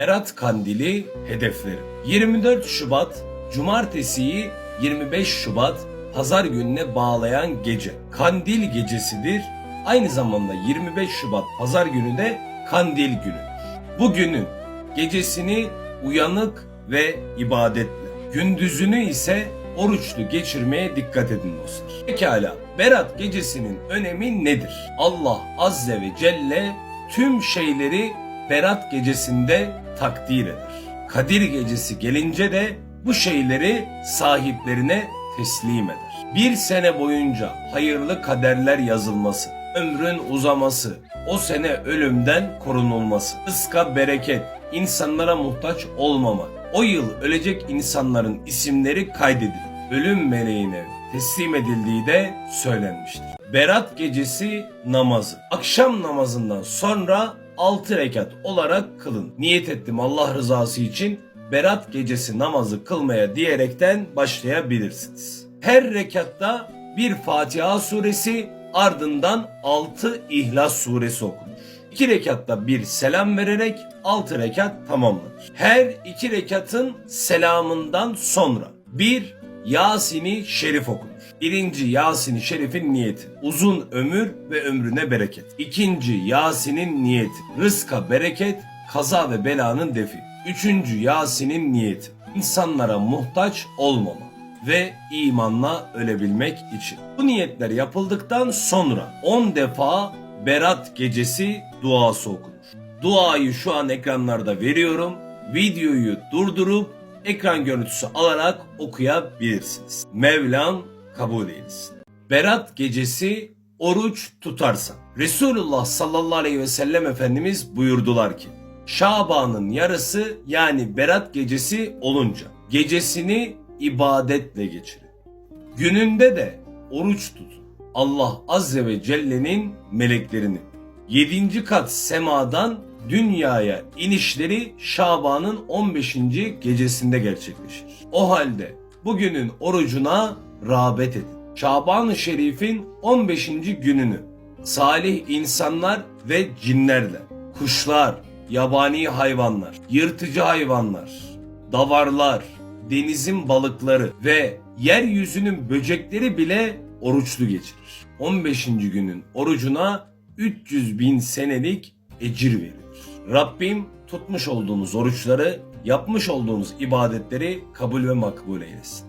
Berat Kandili hedefleri. 24 Şubat Cumartesiyi 25 Şubat Pazar gününe bağlayan gece. Kandil gecesidir. Aynı zamanda 25 Şubat Pazar günü de Kandil günüdür. Bu günün gecesini uyanık ve ibadetle, gündüzünü ise oruçlu geçirmeye dikkat edin dostlar. Pekala, Berat gecesinin önemi nedir? Allah Azze ve Celle tüm şeyleri Berat gecesinde takdir eder. Kadir gecesi gelince de bu şeyleri sahiplerine teslim eder. Bir sene boyunca hayırlı kaderler yazılması, ömrün uzaması, o sene ölümden korunulması, rızka bereket, insanlara muhtaç olmamak, o yıl ölecek insanların isimleri kaydedilip ölüm meleğine teslim edildiği de söylenmiştir. Berat gecesi namazı. Akşam namazından sonra 6 rekat olarak kılın. Niyet ettim Allah rızası için Berat gecesi namazı kılmaya diyerekten başlayabilirsiniz. Her rekatta bir Fatiha suresi ardından 6 İhlas suresi okunur. İki rekatta bir selam vererek 6 rekat tamamlanır. Her iki rekatın selamından sonra bir Yasin-i Şerif okunur. Birinci Yasin-i Şerif'in niyeti. Uzun ömür ve ömrüne bereket. İkinci Yasin'in niyeti. Rızka bereket, kaza ve belanın defi. Üçüncü Yasin'in niyeti. İnsanlara muhtaç olmama ve imanla ölebilmek için. Bu niyetler yapıldıktan sonra 10 defa Berat gecesi duası okunur. Duayı şu an ekranlarda veriyorum. Videoyu durdurup ekran görüntüsü alarak okuyabilirsiniz. Mevlam kabul eylesin. Berat gecesi oruç tutarsan. Resulullah sallallahu aleyhi ve sellem Efendimiz buyurdular ki Şaban'ın yarısı yani Berat gecesi olunca gecesini ibadetle geçirin. Gününde de oruç tutun. Allah Azze ve Celle'nin meleklerini. Yedinci kat semadan dünyaya inişleri Şaban'ın 15. gecesinde gerçekleşir. O halde bugünün orucuna rağbet edin. Şaban-ı Şerif'in 15. gününü salih insanlar ve cinlerle, kuşlar, yabani hayvanlar, yırtıcı hayvanlar, davarlar, denizin balıkları ve yeryüzünün böcekleri bile oruçlu geçirir. 15. günün orucuna 300 bin senelik ecir verilir. Rabbim tutmuş olduğunuz oruçları, yapmış olduğunuz ibadetleri kabul ve makbul eylesin.